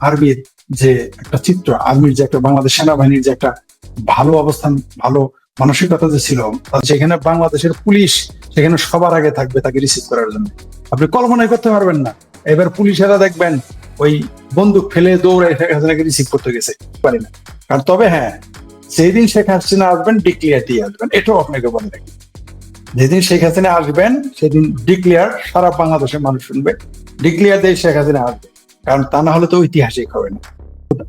আর্মির যে একটা চিত্র, আর্মির যে একটা বাংলাদেশ সেনাবাহিনীর যে একটা ভালো অবস্থান, ভালো মানসিকতা যে ছিল সেখানে বাংলাদেশের পুলিশ সেখানে সবার আগে থাকবে তাকে রিসিভ করার জন্য। আপনি কল্পনাই করতে পারবেন না। এবার পুলিশেরা দেখবেন ওই বন্দুক ফেলে দৌড়ে রিসিভ করতে গেছে। পারি না। আর তবে হ্যাঁ যেদিন শেখ হাসিনা আসবেন ডিক্লিয়ার দিয়ে আসবেন। এটাও আপনাকে বলে রাখি। যেদিন শেখ হাসিনা আসবেন, সেদিন ডিক্লিয়ার সারা বাংলাদেশের মানুষ শুনবে। ডিক্লিয়ার দিয়ে শেখ হাসিনা আসবে। কারণ তা না হলে তো ঐতিহাসিক হবে না।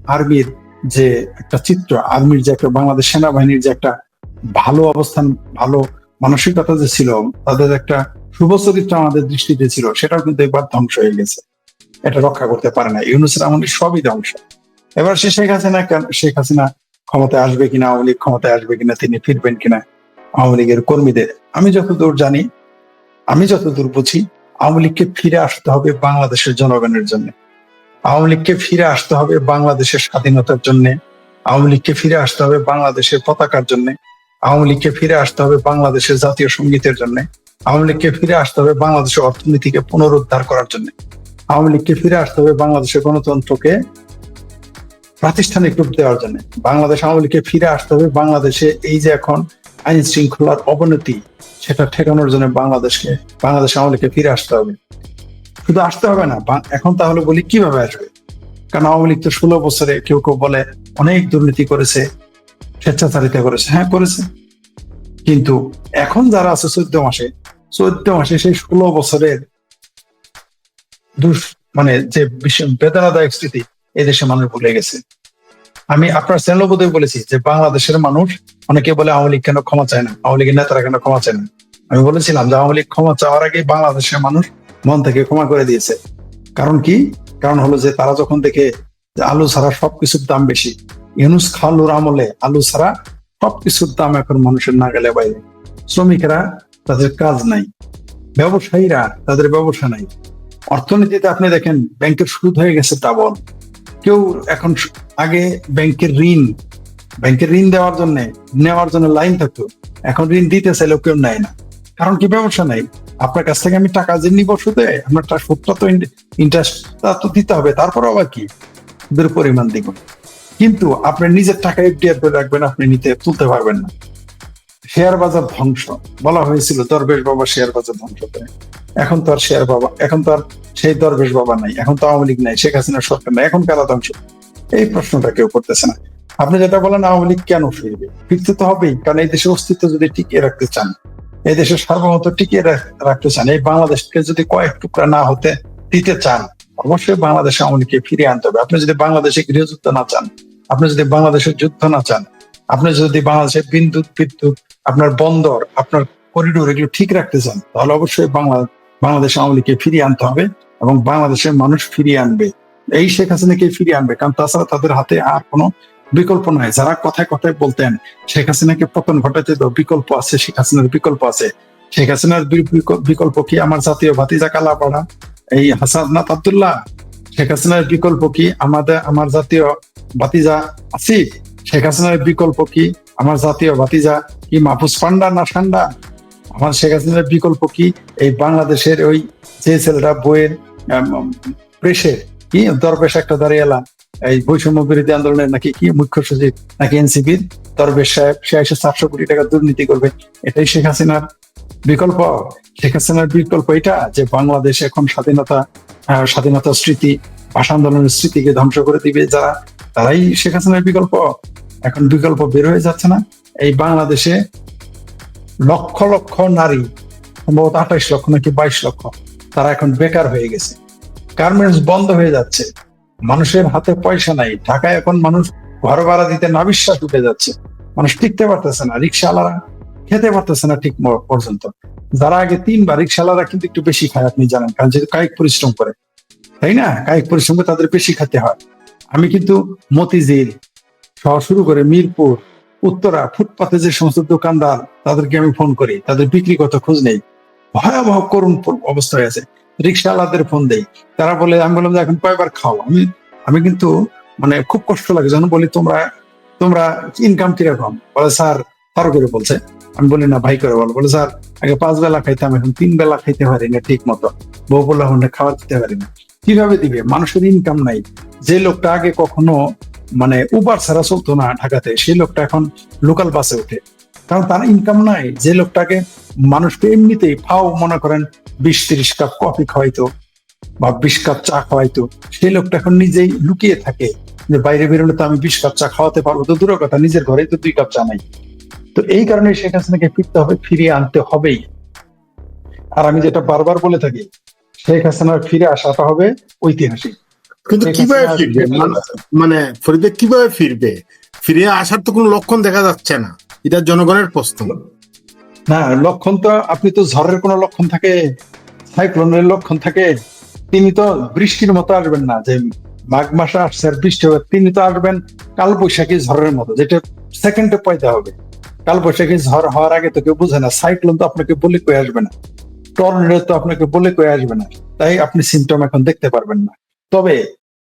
আর্মির যে একটা চিত্র, আর্মির যে একটা বাংলাদেশ সেনাবাহিনীর যে একটা ভালো অবস্থান, ভালো মানসিকতা যে ছিল, তাদের একটা শুভ চরিত্র আমাদের দৃষ্টিতে ছিল, সেটাও কিন্তু এবার ধ্বংস হয়ে গেছে। এটা রক্ষা করতে পারে না। ইউনুসের আমাদের সবই ধ্বংস। এবার সে শেখ হাসিনা শেখ হাসিনা ক্ষমতায় আসবে কিনা, আওয়ামী লীগ ক্ষমতায় আসবে কিনা, তিনি ফিরবেন কিনা, আওয়ামী লীগের কর্মীদের, আমি যতদূর জানি, আমি যতদূর বুঝি, আওয়ামী লীগকে ফিরে আসতে হবে বাংলাদেশের জনগণের জন্য। আওয়ামী লীগকে ফিরে আসতে হবে বাংলাদেশের স্বাধীনতার জন্য, আওয়ামী লীগকে ফিরে আসতে হবে বাংলাদেশের পতাকার জন্য, আওয়ামী লীগকে ফিরে আসতে হবে বাংলাদেশের জাতীয় সঙ্গীতের জন্য, আওয়ামী লীগকে ফিরে আসতে হবে বাংলাদেশের অর্থনীতিকে পুনরুদ্ধার করার জন্য, আওয়ামী লীগকে ফিরে আসতে হবে বাংলাদেশের গণতন্ত্রকে প্রাতিষ্ঠানিক রূপ দেওয়ার জন্য, বাংলাদেশ আওয়ামী লীগকে ফিরে আসতে হবে বাংলাদেশে এই যে এখন আইন শৃঙ্খলার অবনতি, সেটা ঠেকানোর জন্য বাংলাদেশকে, বাংলাদেশ আওয়ামী লীগকে ফিরে আসতে হবে। শুধু আসতে হবে না। এখন তাহলে বলি কীভাবে আসবে? কারণ আওয়ামী লীগ তো ষোলো বছরে কেউ কেউ বলে অনেক দুর্নীতি করেছে, স্বেচ্ছাচারিতা করেছে। হ্যাঁ করেছে। কিন্তু এখন যারা আছে চোদ্দ মাসে চোদ্দ মাসে সেই ষোলো বছরের মানে যে বেদনাদায়ক স্মৃতি এদেশে মানুষ ভুলে গেছে। আমি আপনার চ্যানেলবোধে বলেছি যে বাংলাদেশের মানুষ, অনেকে বলে আওয়ামী লীগ কেন ক্ষমা চায় না? আওয়ামী লীগের নেতারা কেন ক্ষমা চায় না? আমি বলেছিলাম যে আওয়ামী লীগ ক্ষমা চাওয়ার আগে বাংলাদেশের মানুষ মন থেকে ক্ষমা করে দিয়েছে। কারণ কি? কারণ হলো যে তারা যখন দেখে আলু ছাড়া সবকিছুর দাম বেশি, ইউনুস খালুর আমলে আলু ছাড়া সবকিছুর দাম এখন মানুষের না গেলে বাইরে। শ্রমিকরা তাদের কাজ নাই, ব্যবসায়ীরা তাদের ব্যবসা নাই। অর্থনীতিতে আপনি দেখেন, ব্যাংকের সুদ হয়ে গেছে ডাবল কেউ এখন আগে ব্যাংকের ঋণ ব্যাংকের ঋণ দেওয়ার জন্য, নেওয়ার জন্য লাইন থাকতো। এখন ঋণ দিতে চাইলেও কেউ নেয় না। কারণ কি, ব্যবসা নাই। আপনার কাছ থেকে আমি টাকা যে নিব সুদে, আপনার সুদটা তো ইন্টারেস্টটা তো দিতে হবে তারপর আবার কি? সুদের পরিমাণ দ্বিগুণ কিন্তু আপনি নিজের টাকা এফডিআর করে রাখবেন, আপনি নিতে তুলতে পারবেন না। শেয়ার বাজার ধ্বংস। বলা হয়েছিল, দরবেশ বাবা শেয়ার বাজার ধ্বংস করে। এখন তো আর শেয়ার বাবা এখন তো আর সেই দরবেশ বাবা নাই। এখন তো আওয়ামী লীগ নাই, শেখ হাসিনার সরকার নাই। এখন কারা ধ্বংস? এই প্রশ্নটা কেউ করতেছে না। আপনি যেটা বলেন, আওয়ামী লীগ কেন ফিরবে? ফিরতে তো হবেই, কারণ এই দেশের অস্তিত্ব যদি টিকিয়ে রাখতে চান এই দেশের সার্বভৌমত্ব টিকিয়ে রাখতে চান, এই বাংলাদেশকে যদি কয়েক টুকরা না হতে, দিতে চান, অবশ্যই বাংলাদেশে আওয়ামী ফিরিয়ে আনতে হবে। আপনি যদি বাংলাদেশে গৃহযুদ্ধ না চান, আপনি যদি বাংলাদেশের যুদ্ধ না চান, আপনি যদি বাংলাদেশের বিদ্যুৎ বিদ্যুৎ, আপনার বন্দর, আপনার করিডোর এগুলো ঠিক রাখতে চান, তাহলে অবশ্যই বাংলা, বাংলাদেশ আওয়ামী লীগকে ফিরিয়ে আনতে হবে এবং বাংলাদেশের মানুষ ফিরিয়ে আনবে। এই শেখ হাসিনাকে ফিরিয়ে আনবে, কারণ তাছাড়া তাদের হাতে আর কোনো বিকল্প নাই যারা কথায় কথায় বলতেন, শেখ হাসিনাকে পতন ঘটাতে তো বিকল্প আছে, শেখ হাসিনার বিকল্প আছে। শেখ হাসিনার বিকল্প কি আমার জাতীয় ভাতিজা কালাপাড়া এই হাসানাত আব্দুল্লাহ, শেখ হাসিনার বিকল্প কি আমাদের আমার জাতীয় ভাতিজা আসিফ? শেখ হাসিনার বিকল্প কি আমার জাতীয় ভাতিজা কি মাহফুজ পান্ডা না ঠান্ডা আমার শেখ হাসিনার বিকল্প কি এই বাংলাদেশের ওই যে ছেলেটা বইয়ের প্রেসের কি দরবেশ একটা দাঁড়িয়ে এলাম। এই বৈষম্য বিরোধী আন্দোলনের নাকি কি মুখ্য সচিব নাকি এনসিপির? দরবেশ সাহেব সে এসে চারশো কোটি টাকা দুর্নীতি করবে। এটাই শেখ হাসিনার বিকল্প। শেখ হাসিনার বিকল্প এটা যে বাংলাদেশ এখন স্বাধীনতা আহ, স্বাধীনতার স্মৃতি ভাষা আন্দোলনের স্মৃতিকে ধ্বংস করে দিবে। যারা তারাই শেখ হাসিনার বিকল্প। এখন বিকল্প বের হয়ে যাচ্ছে না। এই বাংলাদেশে লক্ষ লক্ষ নারী সম্ভবত আঠাইশ লক্ষ নাকি বাইশ লক্ষ তারা এখন বেকার হয়ে গেছে। গার্মেন্টস বন্ধ হয়ে যাচ্ছে। মানুষের হাতে পয়সা নাই। ঢাকায় এখন মানুষ ঘর ভাড়া দিতে নাবিশ্বাস উঠে যাচ্ছে। মানুষ টিকতে পারতেছে না রিক্সাওয়ালারা খেতে পারতেছে না ঠিক পর্যন্ত। যারা আগে তিনবার রিক্সাওয়ালারা কিন্তু একটু বেশি খায়, আপনি জানেন, কারণ যেহেতু কায়িক পরিশ্রম করে। তাই না? কায়িক পরিশ্রম করে তাদের বেশি খেতে হয়। আমি কিন্তু মতিঝিল সহ শুরু করে মিরপুর, উত্তরা, ফুটপাতে যে সমস্ত দোকানদার, তাদেরকে আমি ফোন করি। তাদের বিক্রিগত খোঁজ নেই। ভয়াবহ করুণ অবস্থায় আছে। রিক্সাওয়ালাদের ফোন দেই। তারা বলে, আমি বললাম যে, এখন কয়বার খাও? আমি আমি কিন্তু মানে খুব কষ্ট লাগে। যখন বলি, তোমরা তোমরা ইনকাম কীরকম বলে, স্যার তারও করে বলছে। আমি বলি, না, ভাই করে বলো। বলে, স্যার, আগে পাঁচ বেলা খাইতাম, এখন তিন বেলা খাইতে পারি না ঠিক মতো বউ বললাম না খাওয়া দিতে পারি না। কীভাবে দিবে? মানুষের ইনকাম নাই। যে লোকটা আগে কখনো মানে উবার ছাড়া চলতো না ঢাকাতে, সেই লোকটা এখন লোকাল বাসে ওঠে। কারণ তার ইনকাম নাই। যে লোকটাকে মানুষকে এমনিতেই ফাও মনে করেন বিশ তিরিশ কাপ কফি খাওয়াইতো বা বিশ কাপ চা খাওয়াইতো সেই লোকটা এখন নিজেই লুকিয়ে থাকে যে বাইরে বেরোলে তো আমি বিশ কাপ চা খাওয়াতে পারব। তো দূরের কথা নিজের ঘরে তো দুই কাপ চা নাই। তো এই কারণে শেখ হাসিনাকে ফিরতে হবে ফিরিয়ে আনতে হবেই। আর আমি যেটা বারবার বলে থাকি শেখ হাসিনার ফিরে আসাটা হবে ঐতিহাসিক। কিন্তু কীভাবে ফিরবে? মানে- মানে ফরিদে কীভাবে ফিরবে? ফিরে আসার তো কোনো লক্ষণ দেখা যাচ্ছে না। এটা জনগণের প্রশ্ন। না, লক্ষণ তো, আপনি তো ঝড়ের কোনো লক্ষণ থাকে, সাইক্লোনের লক্ষণ থাকে, তিনি তো বৃষ্টির মতো আসবেন না, যে মাঘ মাসে আসছে বৃষ্টি হবে, তিনি তো আসবেন কাল বৈশাখী ঝড়ের মতো, যেটা সেকেন্ডে পয়দা হবে। কাল বৈশাখী ঝড় হওয়ার আগে তো কেউ বুঝে না, সাইক্লোন তো আপনাকে বলে কয়ে আসবে না, টর্নেডো তো আপনাকে বলে কয়ে আসবে না, তাই আপনি সিমটম এখন দেখতে পারবেন না। তবে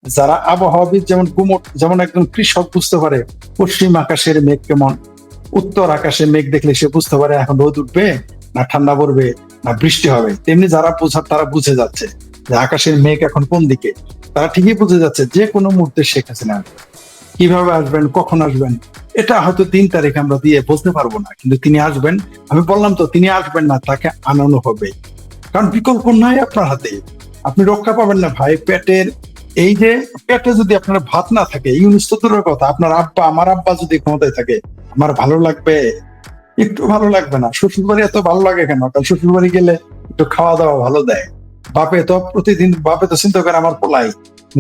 যারা আবহাওয়াবিদ, যেমন গুমট, যেমন একজন কৃষক বুঝতে পারে, পশ্চিম আকাশের মেঘ কেমন উত্তর আকাশে মেঘ দেখলে সে বুঝতে পারে এখন রোদ উঠবে না ঠান্ডা পড়বে, না বৃষ্টি হবে। তেমনি যারা বোঝার, তারা বুঝে যাচ্ছে যে আকাশের মেঘ এখন কোন দিকে। তারা ঠিকই বুঝে যাচ্ছে যে কোনো মুহূর্তে শেখ হাসিনা আসবে। কীভাবে আসবেন, কখন আসবেন, এটা হয়তো তিন তারিখ আমরা দিয়ে বুঝতে পারব না, কিন্তু তিনি আসবেন। আমি বললাম তো, তিনি আসবেন না, তাকে আনানো হবে। কারণ বিকল্প নাই আপনার হাতে। আপনি রক্ষা পাবেন না ভাই, পেটের এই যে পেটে যদি আপনার ভাত না থাকে ইউনুস তো কথা। আপনার আব্বা, আমার আব্বা যদি ক্ষমতায় থাকে, আমার ভালো লাগবে, একটু ভালো লাগবে না। শ্বশুর বাড়ি এত ভালো লাগে কেন? কারণ শ্বশুর বাড়ি গেলে একটু খাওয়া দাওয়া ভালো দেয়। বাপে তো প্রতিদিন, বাপে তো চিন্তা করে আমার পোলাই।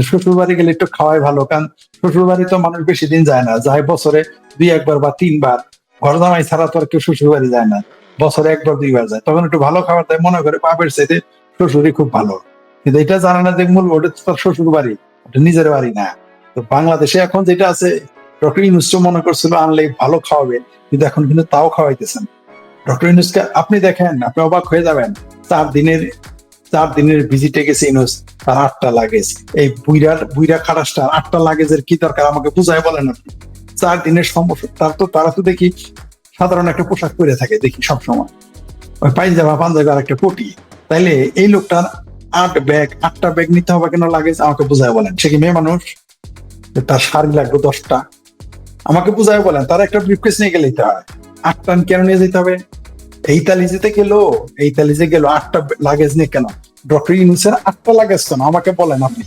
শ্বশুর বাড়ি গেলে একটু খাওয়াই ভালো, কারণ শ্বশুর বাড়ি তো মানুষ বেশি দিন যায় না। যায় বছরে দুই, একবার বা তিনবার। ঘর জামাই ছাড়া তো আর কেউ শ্বশুর বাড়ি যায় না। বছরে একবার, দুইবার যায়। তখন একটু ভালো খাবার দেয়, মনে করে বাপের চাইতে শ্বশুরই খুব ভালো। কিন্তু এটা জানে না যে মূল ওটা তো তার শ্বশুর বাড়ি, ওটা নিজের বাড়ি না। তো বাংলাদেশে এখন যেটা আছে, ডক্টর ইউনুস মনে করছিল আনলে ভালো খাওয়াবে, কিন্তু এখন কিন্তু তাও খাওয়াইতেছেন। ডক্টর ইউনুসকে আপনি দেখেন, আপনি অবাক হয়ে যাবেন, চার দিনের চার দিনের ভিজিটে গেছে ইউনুস, তার আটটা লাগেজ। এই বুইরার বুইরা খারাসটা আটটা লাগেজের কি দরকার আমাকে বুঝায় বলেন আপনি? চার দিনের সমস্যা, তার তো, তারা তো দেখি সাধারণ একটা পোশাক পরে থাকে দেখি সবসময়। ওই পাঞ্জামা পাঞ্জাবি আর একটা পটি। তাইলে এই লোকটার আট ব্যাগ, আটটা ব্যাগ নিতে হবে কেন লাগেজ? আমাকে বুঝাই বলেন। সে কি মেয়ে মানুষ? তার শাড়ি লাগবে দশটা। আমাকে বুঝাই বলেন, তার একটা ব্রিফকেস নিয়ে গেলেই তো হয়। আটটা কেন নিয়ে যেতে হবে? এই তালিজেতে গেল, এই তালিজে গেল, আটটা লাগেজ নিয়ে কেন? ডক্টর ইউনুসের আটটা লাগেজ কেন? আমাকে বলেন আপনি।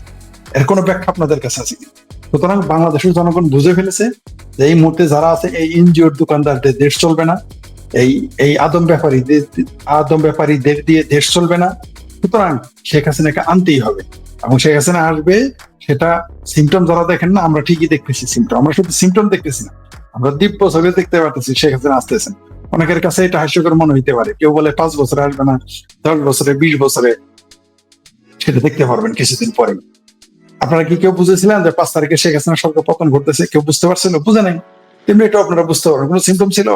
এর কোনো ব্যাখ্যা আপনাদের কাছে আছে সুতরাং বাংলাদেশের জনগণ বুঝে ফেলেছে যে এই মুহূর্তে যারা আছে, এই এনজিওর দোকানদারদের দেশ চলবে না। এই এই আদম ব্যাপারী আদম ব্যাপারীদের দিয়ে দেশ চলবে না। সুতরাং শেখ হাসিনাকে আনতেই হবে। এবং শেখ হাসিনা আসবে, সেটা সিমটম যারা দেখেন না, আমরা ঠিকই দেখতেছি সিমটম আমরা শুধু সিমটম দেখতেছি না, আমরা দিব্য ছবি দেখতে পারতেছি শেখ হাসিনা আসতেছেন। অনেকের কাছে এটা হাস্যকর মনে হইতে পারে। কেউ বলে পাঁচ বছরে আসবে না, দশ বছরে, বিশ বছরে, সেটা দেখতে পারবেন কিছুদিন পরে আপনারা কি কেউ বুঝেছিলেন যে পাঁচ তারিখে শেখ হাসিনা সরকার পতন ঘটতেছে? কেউ বুঝতে পারছিল? বুঝে নাই। তেমনি এটা আপনারা বুঝতে পারবেন। কোনো সিমটম ছিল?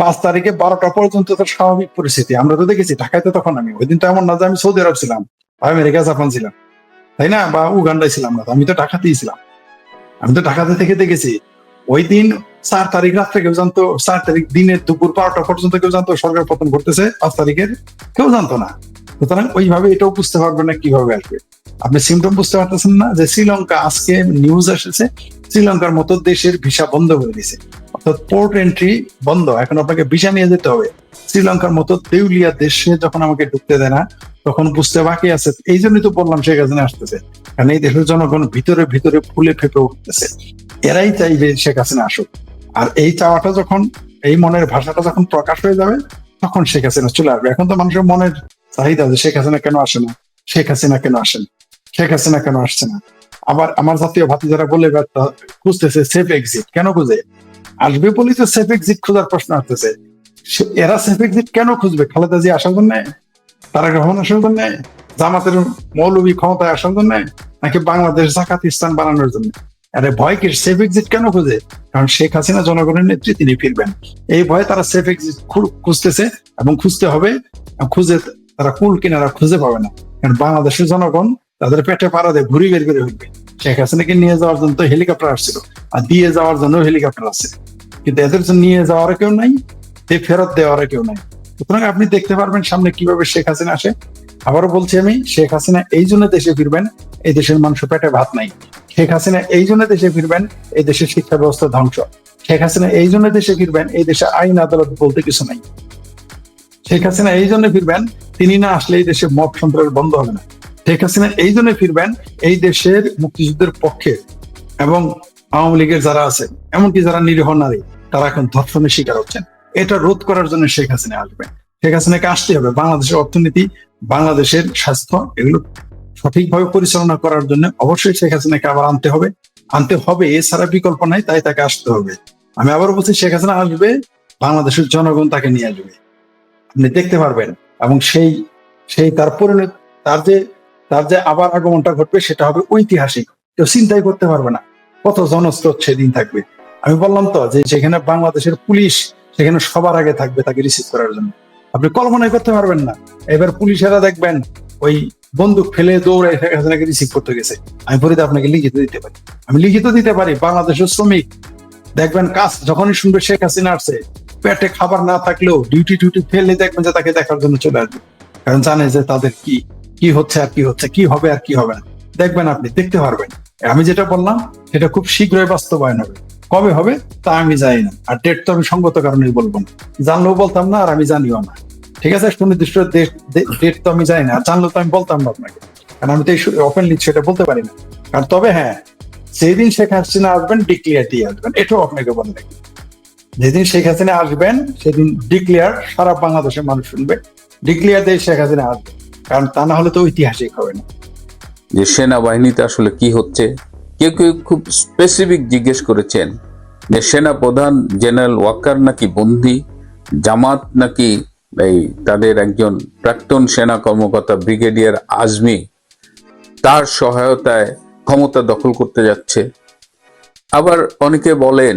পাঁচ তারিখে বারোটা পর্যন্ত তো স্বাভাবিক পরিস্থিতি। আমরা তো দেখেছি, ঢাকায় তখন আমি। ওই দিন তো এমন না যে আমি সৌদি আরব ছিলাম, আমেরিকা, জাপান ছিলাম। তাই না? বা উগান্ডায় ছিলাম না আমি তো ঢাকাতেই ছিলাম। আমি তো ঢাকাতে থেকে দেখেছি, ওই দিন চার তারিখ রাত্রে কেউ জানতো, চার তারিখ দিনের দুপুর বারোটা পর্যন্ত কেউ জানতো সরকার পতন ঘটতেছে, পাঁচ তারিখের কেউ জানতো না। সুতরাং ওইভাবে এটাও বুঝতে পারবেন না কীভাবে আসবে আপনি সিমটম বুঝতে পারতেছেন না যে শ্রীলঙ্কা আজকে নিউজ এসেছে শ্রীলঙ্কার মতো দেশের ভিসা বন্ধ করে দিছে অর্থাৎ পোর্ট এন্ট্রি বন্ধ। এখন আপনাকে ভিসা নিয়ে যেতে হবে। শ্রীলঙ্কার মতো দেউলিয়া দেশে যখন আমাকে ঢুকতে দেয় না, তখন বুঝতে বাকি আছে। এই জন্যই তো বললাম শেখ হাসিনা আসতেছে। কারণ এই দেশের জনগণ ভিতরে ভিতরে ফুলে ফেপে উঠতেছে। এরাই চাইবে শেখ হাসিনা আসুক। আর এই চাওয়াটা যখন, এই মনের ভাষাটা যখন প্রকাশ হয়ে যাবে, তখন শেখ হাসিনা চলে আসবে। এখন তো মানুষের মনের চাহিদা যে শেখ হাসিনা কেন আসে না? শেখ হাসিনা কেন আসেন শেখ হাসিনা কেন আসছে না? আবার আমার জাতীয় ভাতি যারা বলে খুঁজতেছে সেফ এক্সিট কেন খুঁজে? আসবে বলেই তো সেফ এক্সিট খোঁজার প্রশ্ন আসতেছে। এরা সেফ এক্সিট কেন খুঁজবে? খালেদা জি আসার জন্য? তারা গ্রহণ আসার জন্য? জামাতের মৌলবী ক্ষমতায় আসার জন্য? নাকি বাংলাদেশ জাকাত ইসলাম বানানোর জন্য? আরে সেফ এক্সিট কেন খুঁজে? কারণ শেখ হাসিনা জনগণের নেত্রী তিনি ফিরবেন। এই ভয়ে তারা সেফ এক্সিট খুঁজতেছে এবং খুঁজতে হবে। খুঁজে তারা কুল কিনারা খুঁজে পাবে না। কারণ বাংলাদেশের জনগণ তাদের পেটে পাড়া দিয়ে ঘুরি বের করে উঠবে শেখ হাসিনাকে নিয়ে যাওয়ার জন্য তো হেলিকপ্টার আসছিল, আর দিয়ে যাওয়ার জন্য হেলিকপ্টার আছে কিন্তু এদের জন্য নিয়ে যাওয়ার কেউ নাই ফেরত দেওয়ার কেউ নাই। সুতরাং আপনি দেখতে পারবেন সামনে কীভাবে শেখ হাসিনা আসে। আবারও বলছি আমি, শেখ হাসিনা এই জন্য দেশে ফিরবেন, এই দেশের মানুষ পেটে ভাত নাই। শেখ হাসিনা এই জন্য দেশে ফিরবেন, এই দেশের শিক্ষা ব্যবস্থা ধ্বংস। শেখ হাসিনা এই জন্য দেশে ফিরবেন, এই দেশে আইন আদালত বলতে কিছু নাই। শেখ হাসিনা এই জন্য ফিরবেন, তিনি না আসলে এই দেশে মব সন্ত্রাস বন্ধ হবে না। শেখ হাসিনা এই জন্য ফিরবেন এই দেশের মুক্তিযুদ্ধের পক্ষে এবং আওয়ামী লীগের যারা আছে, এমনকি যারা নিরীহ নারী, তারা এখন ধর্ষণের শিকার হচ্ছেন। এটা রোধ করার জন্য শেখ হাসিনা আসবেন। শেখ হাসিনাকে আসতে হবে। বাংলাদেশের অর্থনীতি, বাংলাদেশের স্বাস্থ্য, এগুলো সঠিকভাবে পরিচালনা করার জন্য অবশ্যই শেখ হাসিনাকে আবার আনতে হবে। আনতে হবে, এছাড়া বিকল্প নাই, তাই তাকে আসতে হবে। আমি আবার বলছি, শেখ হাসিনা আসবে, বাংলাদেশের জনগণ তাকে নিয়ে আসবে। আপনি দেখতে পারবেন। এবং সেই সেই তার পরিণত, তার যে তার যে আবার আগমনটা ঘটবে সেটা হবে ঐতিহাসিক। কেউ চিন্তাই করতে পারবে না। কত জনস্রোত সেদিন থাকবে। আমি বললাম তো যে যেখানে বাংলাদেশের পুলিশ, সেখানে সবার আগে থাকবে তাকে রিসিভ করার জন্য। আপনি কল্পনাই করতে পারবেন না। এবার পুলিশেরা দেখবেন ওই বন্দুক ফেলে দৌড়ে রিসিভ করতে গেছে। আমি ফরিদা আপনাকে লিখিত দিতে পারি। আমি লিখিত দিতে পারি, বাংলাদেশের শ্রমিক। দেখবেন কাজ যখনই শুনবে শেখ হাসিনা আসছে, পেটে খাবার না থাকলেও ডিউটি টিউটি ফেলে দেখবেন যে তাকে দেখার জন্য চলে আসবে। কারণ জানে যে তাদের কি কি হচ্ছে আর কি হচ্ছে, কি হবে আর কি হবে না। দেখবেন আপনি, দেখতে পারবেন। আমি যেটা বললাম, সেটা খুব শীঘ্রই বাস্তবায়ন হবে। কবে হবে, তা আমি জানি না। আর ডেট তো আমি সঙ্গত কারণে বলব না। জানলেও বলতাম না, আর আমি জানিও না। ঠিক আছে, সুনির্দিষ্ট ডেট তো আমি জানি না। আর জানলেও তো আমি বলতাম না আপনাকে। কারণ আমি তো ওপেনলি সেটা বলতে পারি না। আর তবে হ্যাঁ যেদিন শেখ হাসিনা আসবেন ডিক্লিয়ার দিয়ে আসবেন। এটাও আপনাকে বলে রাখি। যেদিন শেখ হাসিনা আসবেন, সেদিন ডিক্লিয়ার সারা বাংলাদেশের মানুষ শুনবে। ডিক্লিয়ার দিয়ে শেখ হাসিনা আসবে কারণ তা না হলে তো ঐতিহাসিক হবে না। যে সেনাবাহিনীতে আসলে কি হচ্ছে, কেউ কেউ খুব স্পেসিফিক জিজ্ঞেস করেছেন যে সেনা প্রধান জেনারেল ওয়াকার নাকি বন্দি, জামাত নাকি এই তাদের একজন প্রাক্তন সেনা কর্মকর্তা ব্রিগেডিয়ার আজমি, তার সহায়তায় ক্ষমতা দখল করতে যাচ্ছে। আবার অনেকে বলেন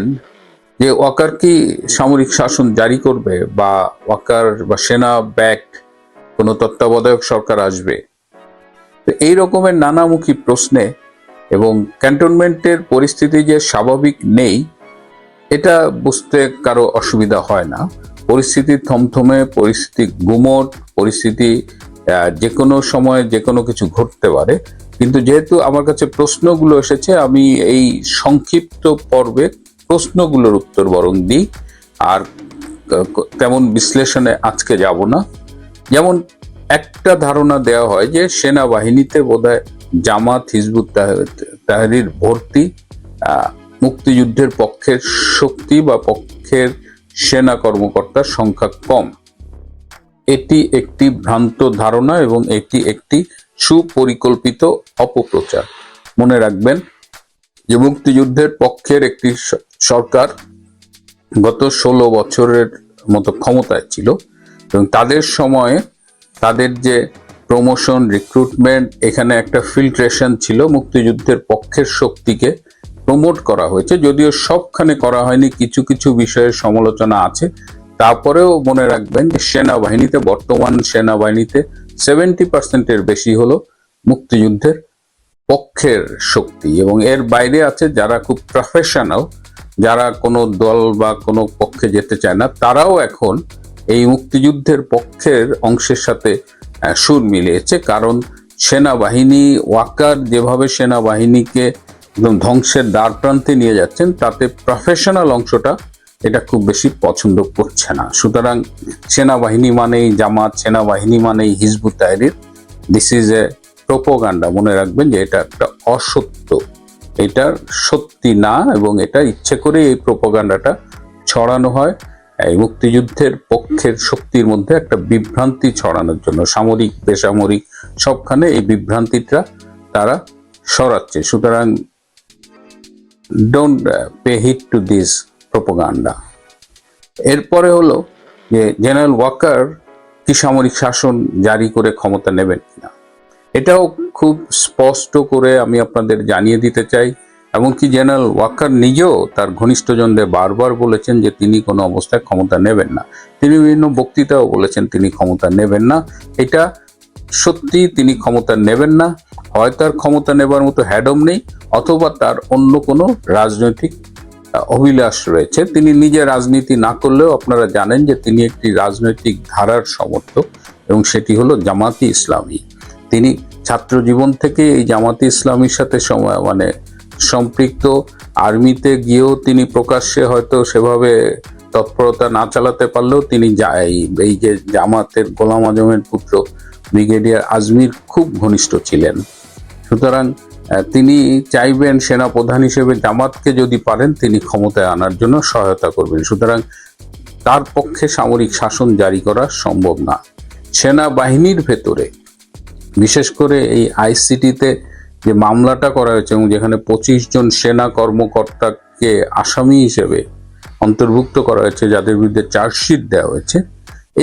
যে ওয়াকার কি সামরিক শাসন জারি করবে বা ওয়াকার বা সেনা ব্যাক কোনো তত্ত্বাবধায়ক সরকার আসবে। এই রকমের নানামুখী প্রশ্নে এবং ক্যান্টনমেন্টের পরিস্থিতি যে স্বাভাবিক নেই, এটা বুঝতে কারও অসুবিধা হয় না। পরিস্থিতি থমথমে, পরিস্থিতি গুমট, পরিস্থিতি যে কোনো সময় যে কোনো কিছু ঘটতে পারে। কিন্তু যেহেতু আমার কাছে প্রশ্নগুলো এসেছে, আমি এই সংক্ষিপ্ত পর্বে প্রশ্নগুলোর উত্তর বরং দিই। আর তেমন বিশ্লেষণে আজকে যাব না। একটা ধারণা দেওয়া হয় যে সেনাবাহিনীতে বোধহয় জামাত, হিজবুত তাহ- তাহরির ভর্তি মুক্তিযুদ্ধের পক্ষের শক্তি বা পক্ষের সেনা কর্মকর্তার সংখ্যা কম। এটি একটি ভ্রান্ত ধারণা এবং এটি একটি সুপরিকল্পিত অপপ্রচার। মনে রাখবেন যে মুক্তিযুদ্ধের পক্ষের একটি সরকার গত ষোলো বছরের মতো ক্ষমতায় ছিল। এবং তাদের সময়ে তাদের যে প্রমোশন রিক্রুটমেন্ট এখানে একটা ফিল্ট্রেশন ছিল মুক্তিযুদ্ধের পক্ষের শক্তিকে প্রমোট করা হয়েছে। যদিও সবখানে করা হয়নি, কিছু কিছু বিষয়ের সমালোচনা আছে। তারপরেও মনে রাখবেন যে সেনাবাহিনীতে, বর্তমান সেনাবাহিনীতে সেভেন্টি পার্সেন্টের বেশি হলো মুক্তিযুদ্ধের পক্ষের শক্তি। এবং এর বাইরে আছে যারা খুব প্রফেশনাল যারা কোনো দল বা কোনো পক্ষে যেতে চায় না, তারাও এখন এই মুক্তিযুদ্ধের পক্ষের অংশের সাথে সুর মিলিয়েছে। কারণ সেনাবাহিনী, ওয়াকার যেভাবে সেনাবাহিনীকে একদম ধ্বংসের দ্বার প্রান্তে নিয়ে যাচ্ছেন, তাতে প্রফেশনাল অংশটা এটা খুব বেশি পছন্দ করছে না। সুতরাং সেনাবাহিনী মানেই জামাত, সেনাবাহিনী মানেই Hizb ut Tahrir this is a propaganda মনে রাখবেন যে এটা একটা অসত্য। এটা সত্যি না, এবং এটা ইচ্ছে করে এই প্রোপোগান্ডাটা ছড়ানো হয়। এই মুক্তিযুদ্ধের পক্ষের শক্তির মধ্যে একটা বিভ্রান্তি ছড়ানোর জন্য সামরিক, বেসামরিক সবখানে এই বিভ্রান্তিটা তারা সরাচ্ছে সুতরাং don't pay heed to this propaganda এরপরে হলো যে জেনারেল ওয়াকার কি সামরিক শাসন জারি করে ক্ষমতা নেবেন কিনা? এটাও খুব স্পষ্ট করে আমি আপনাদের জানিয়ে দিতে চাই। এমনকি জেনারেল ওয়াকার নিজেও তার ঘনিষ্ঠজনদের বারবার বলেছেন যে তিনি কোনো অবস্থায় ক্ষমতা নেবেন না। তিনি বিভিন্ন বক্তৃতাও বলেছেন তিনি ক্ষমতা নেবেন না। এটা সত্যি তিনি ক্ষমতা নেবেন না। হয় তার ক্ষমতা নেবার মতো হ্যাডম নেই, অথবা তার অন্য কোনো রাজনৈতিক অভিলাষ রয়েছে। তিনি নিজে রাজনীতি না করলেও আপনারা জানেন যে তিনি একটি রাজনৈতিক ধারার সমর্থক এবং সেটি হলো জামাতি ইসলামী। তিনি ছাত্র জীবন থেকে এই জামাতি ইসলামীর সাথে সময় মানে সম্পৃক্ত আর্মিতে গিয়েও তিনি প্রকাশ্যে হয়তো সেভাবে তৎপরতা না চালাতে পারলেও তিনি যা- এই- যে জামাতের গোলাম আজমের পুত্র ব্রিগেডিয়ার আজমির খুব ঘনিষ্ঠ ছিলেন। সুতরাং তিনি চাইবেন সেনা প্রধান হিসেবে জামাতকে যদি পারেন, তিনি ক্ষমতায় আনার জন্য সহায়তা করবেন। সুতরাং, তার পক্ষে সামরিক শাসন জারি করা সম্ভব না। সেনাবাহিনীর ভেতরে, বিশেষ করে এই আইসিটিতে যে মামলাটা করা হয়েছে এবং যেখানে পঁচিশ জন সেনা কর্মকর্তাকে আসামি হিসেবে অন্তর্ভুক্ত করা হয়েছে, যাদের বিরুদ্ধে চার্জশিট দেওয়া হয়েছে,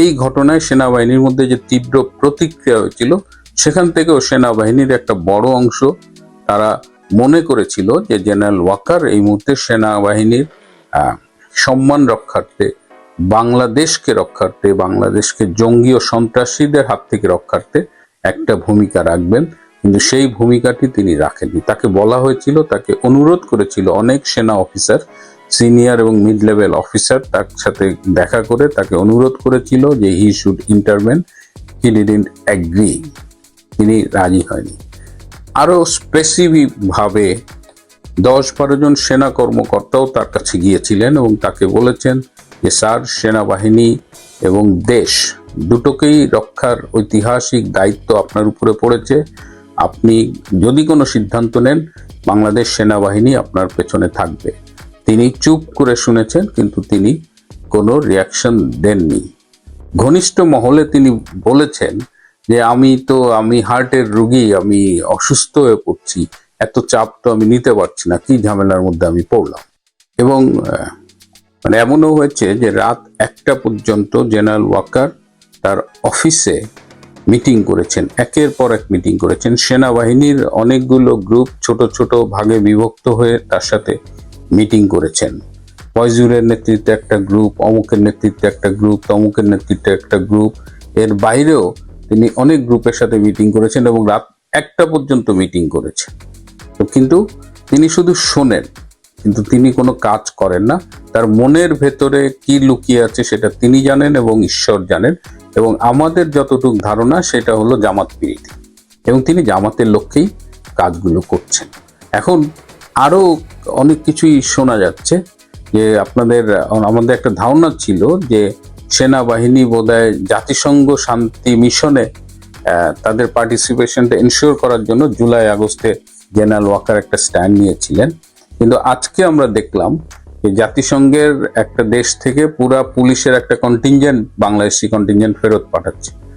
এই ঘটনায় সেনাবাহিনীর মধ্যে যে তীব্র প্রতিক্রিয়া হয়েছিল, সেখান থেকেও সেনাবাহিনীর একটা বড় অংশ তারা মনে করেছিল যে জেনারেল ওয়াকার এই মুহূর্তে সেনাবাহিনীর সম্মান রক্ষার্থে, বাংলাদেশকে রক্ষার্থে, বাংলাদেশকে জঙ্গি ও সন্ত্রাসীদের হাত থেকে রক্ষার্থে একটা ভূমিকা রাখবেন। কিন্তু সেই ভূমিকাটি তিনি রাখেননি। তাকে বলা হয়েছিল, তাকে অনুরোধ করেছিল অনেক সেনা অফিসার, সিনিয়র এবং মিড লেভেল অফিসার তার সাথে দেখা করে তাকে অনুরোধ করেছিল যে he should intervene. He didn't agree. তিনি রাজি হয়নি। আরও স্পেসিফিক ভাবে দশ বারো জন সেনা কর্মকর্তাও তার কাছে গিয়েছিলেন এবং তাকে বলেছেন যে, স্যার, সেনাবাহিনী এবং দেশ দুটোকেই রক্ষার ঐতিহাসিক দায়িত্ব আপনার উপরে পড়েছে। আপনি যদি কোনো সিদ্ধান্ত নেন, বাংলাদেশ সেনাবাহিনী আপনার পেছনে থাকবে। তিনি চুপ করে শুনেছেন, কিন্তু তিনি কোনো রিয়াকশন দেননি। ঘনিষ্ঠ মহলে তিনি বলেছেন যে, আমি তো, আমি হার্টের রুগী, আমি অসুস্থ হয়ে পড়ছি, এত চাপ তো আমি নিতে পারছি না, কি ঝামেলার মধ্যে আমি পড়লাম? এবং মানে এমনও হয়েছে যে, রাত একটা পর্যন্ত জেনারেল ওয়াকার তার অফিসে মিটিং করেছেন, একের পর এক মিটিং করেছেন। সেনাবাহিনীর অনেকগুলো গ্রুপ ছোট ছোট ভাগে বিভক্ত হয়ে তার সাথে মিটিং করেছেন। ফয়জুরের নেতৃত্বে একটা গ্রুপ, অমুকের নেতৃত্বে একটা গ্রুপ, তমুকের নেতৃত্বে একটা গ্রুপ। এর বাইরেও তিনি অনেক গ্রুপের সাথে মিটিং করেছেন এবং রাত একটা পর্যন্ত মিটিং করেছেন। তো কিন্তু তিনি শুধু শোনেন, কিন্তু তিনি কোনো কাজ করেন না। তার মনের ভেতরে কি লুকিয়ে আছে সেটা তিনি জানেন এবং ঈশ্বর জানেন। এবং আমাদের যতটুকু ধারণা সেটা হলো জামাত পীড়িতি এবং তিনি জামাতের লক্ষ্যেই কাজগুলো করছেন। এখন আরও অনেক কিছুই শোনা যাচ্ছে যে আপনাদের, আমাদের একটা ধারণা ছিল যে সেনাবাহিনী বোধহয় জাতিসংঘ শান্তি মিশনে তাদের পার্টিসিপেশনটা এনশিওর করার জন্য জুলাই আগস্টে জেনারেল ওয়াকার একটা স্ট্যান্ড নিয়েছিলেন। কিন্তু আজকে আমরা দেখলাম জাতিসংঘের একটা দেশ থেকে পুরা পুলিশের একটা কন্টিনজেন্ট বাংলাদেশি কন্টিনজেন্ট ফেরত পাঠাচ্ছে।